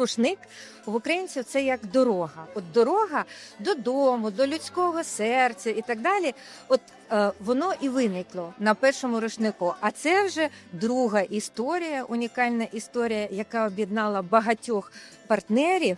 Рушник в українців це як дорога. От дорога додому, до людського серця і так далі. От е, воно і виникло на першому рушнику. А це вже друга історія, унікальна історія, яка об'єднала багатьох партнерів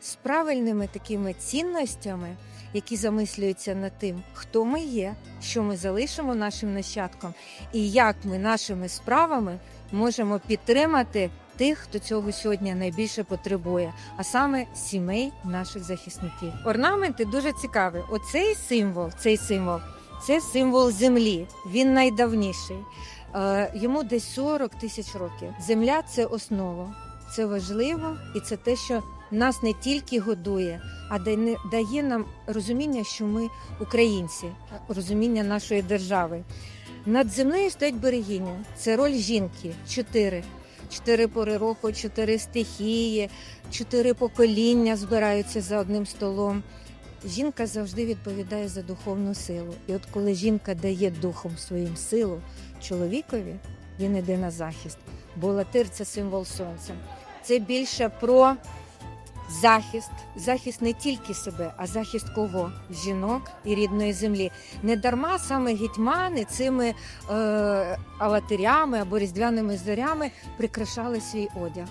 з правильними такими цінностями, які замислюються над тим, хто ми є, що ми залишимо нашим нащадкам, і як ми нашими справами можемо підтримати тих, хто цього сьогодні найбільше потребує, а саме сімей наших захисників. Орнаменти дуже цікаві. Оцей символ, цей символ, це символ землі. Він найдавніший. Е, йому десь 40 тисяч років. Земля це основа, це важливо, і це те, що нас не тільки годує, а дає- нам розуміння, що ми українці, розуміння нашої держави. Над землею стоять берегині. Це роль жінки. Чотири. Чотири пори року, чотири стихії, чотири покоління збираються за одним столом. Жінка завжди відповідає за духовну силу. І от коли жінка дає духом своїм силу чоловікові, він іде на захист. Бо латир це символ сонця. Це більше про захист, захист не тільки себе, а захист кого? Жінок і рідної землі. Не дарма саме гетьмани цими е, алатирями або різдвяними зорями прикрашали свій одяг,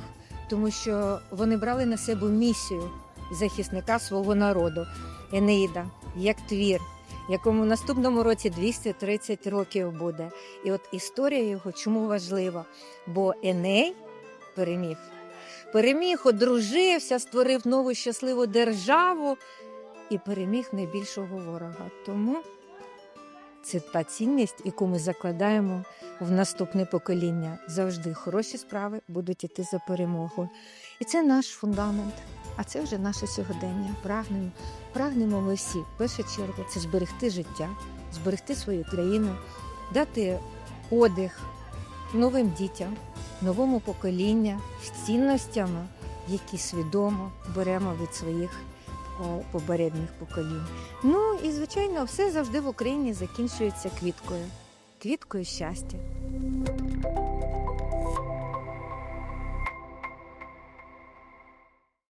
тому що вони брали на себе місію захисника свого народу. Енеїда, як твір, якому в наступному році 230 років буде. І от історія його чому важлива? Бо Еней переміг. Переміг, одружився, створив нову щасливу державу і переміг найбільшого ворога. Тому це та цінність, яку ми закладаємо в наступне покоління. Завжди хороші справи будуть іти за перемогу. І це наш фундамент. А це вже наше сьогодення. Прагнемо, прагнемо ми всі. В першу чергу це зберегти життя, зберегти свою країну, дати подих новим дітям, новому поколінню з цінностями, які свідомо беремо від своїх попередніх поколінь. Ну і звичайно, все завжди в Україні закінчується квіткою, квіткою щастя.